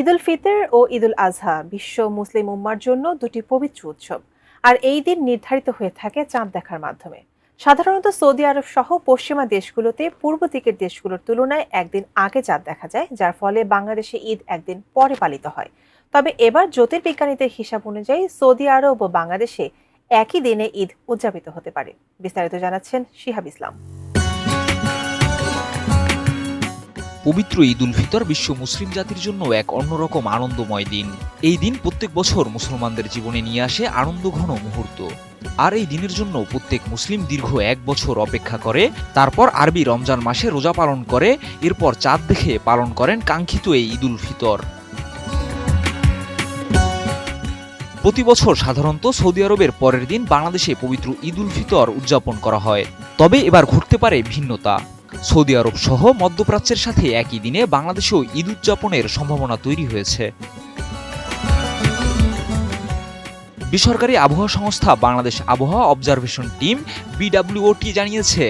ঈদুল ফিতর ও ঈদুল আজহা বিশ্ব মুসলিম উম্মার জন্য দুটি পবিত্র উৎসব। আর এই দিন নির্ধারিত হয়ে থাকে চাঁদ দেখার মাধ্যমে। সাধারণত সৌদি আরব সহ পশ্চিমা দেশগুলোতে পূর্ব দিকের দেশগুলোর তুলনায় একদিন আগে চাঁদ দেখা যায়, যার ফলে বাংলাদেশে ঈদ একদিন পরে পালিত হয়। তবে এবার জ্যোতির্বিজ্ঞানীদের হিসাব অনুযায়ী সৌদি আরব ও বাংলাদেশে একই দিনে ঈদ উদযাপিত হতে পারে। বিস্তারিত জানাচ্ছেন শিহাব ইসলাম। পবিত্র ঈদ উল ফিতর বিশ্ব মুসলিম জাতির জন্য এক অন্যরকম আনন্দময় দিন। এই দিন প্রত্যেক বছর মুসলমানদের জীবনে নিয়ে আসে আনন্দঘন মুহূর্ত। আর এই দিনের জন্য প্রত্যেক মুসলিম দীর্ঘ এক বছর অপেক্ষা করে, তারপর আরবি রমজান মাসে রোজা পালন করে, এরপর চাঁদ দেখে পালন করেন কাঙ্ক্ষিত এই ঈদ উল ফিতর। প্রতি বছর সাধারণত সৌদি আরবের পরের দিন বাংলাদেশে পবিত্র ঈদ উল ফিতর উদযাপন করা হয়। তবে এবার ঘটতে পারে ভিন্নতা। সৌদি আরব সহ মধ্যপ্রাচ্যের সাথে একই দিনে বাংলাদেশেও ঈদ উদযাপনের সম্ভাবনা তৈরি হয়েছে। বেসরকারি আবহাওয়া সংস্থা বাংলাদেশ আবহাওয়া অবজারভেশন টিম বিডব্লিউটি জানিয়েছে,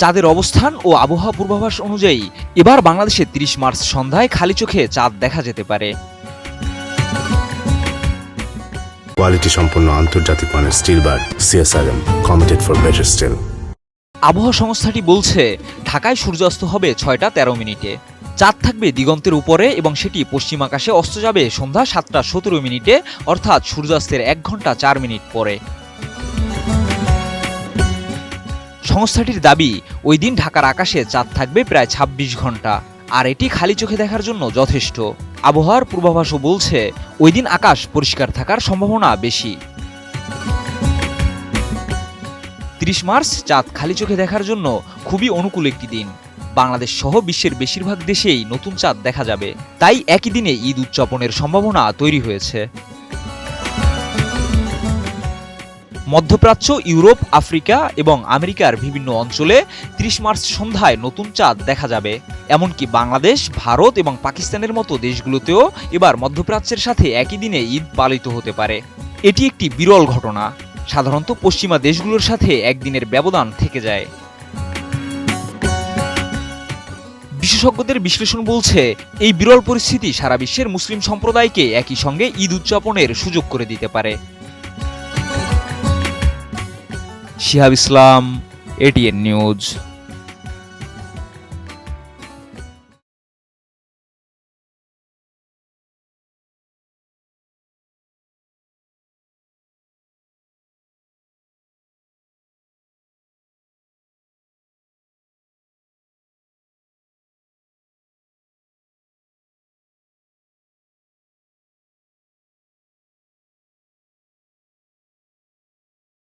চাঁদের অবস্থান ও আবহাওয়া পূর্বাভাস অনুযায়ী এবার বাংলাদেশে ৩০ মার্চ সন্ধ্যায় খালি চোখে চাঁদ দেখা যেতে পারে। কোয়ালিটি সম্পন্ন আন্তর্জাতিক মানের steel bar CSRM committed for better steel আবহাওয়া সংস্থাটি বলছে, ঢাকায় সূর্যাস্ত হবে ছয়টা তেরো মিনিটে। চাঁদ থাকবে দিগন্তের উপরে এবং সেটি পশ্চিম আকাশে অস্ত যাবে সন্ধ্যা সাতটা সতেরো মিনিটে, অর্থাৎ সূর্যাস্তের এক ঘণ্টা চার মিনিট পরে। সংস্থাটির দাবি, ওই দিন ঢাকার আকাশে চাঁদ থাকবে প্রায় ২৬ ঘণ্টা, আর এটি খালি চোখে দেখার জন্য যথেষ্ট। আবহাওয়ার পূর্বাভাসও বলছে, ওই দিন আকাশ পরিষ্কার থাকার সম্ভাবনা বেশি। তিরিশ মার্চ চাঁদ খালি চোখে দেখার জন্য খুবই অনুকূল একটি দিন। বাংলাদেশ সহ বিশ্বের বেশিরভাগ দেশেই নতুন চাঁদ দেখা যাবে। তাই একই দিনে ঈদ উদযাপনের সম্ভাবনা তৈরি হয়েছে। মধ্যপ্রাচ্য, ইউরোপ, আফ্রিকা এবং আমেরিকার বিভিন্ন অঞ্চলে ৩০ মার্চ সন্ধ্যায় নতুন চাঁদ দেখা যাবে। এমনকি বাংলাদেশ, ভারত এবং পাকিস্তানের মতো দেশগুলোতেও এবার মধ্যপ্রাচ্যের সাথে একই দিনে ঈদ পালিত হতে পারে। এটি একটি বিরল ঘটনা। সাধারণত পশ্চিমা দেশগুলোর সাথে একদিনের ব্যবধান থেকে যায়। বিশেষজ্ঞদের বিশ্লেষণ বলছে, এই বিরল পরিস্থিতি সারা বিশ্বের মুসলিম সম্প্রদায়কে একই সঙ্গে ঈদ উদযাপনের সুযোগ করে দিতে পারে। শিহাব ইসলাম এটিএন নিউজ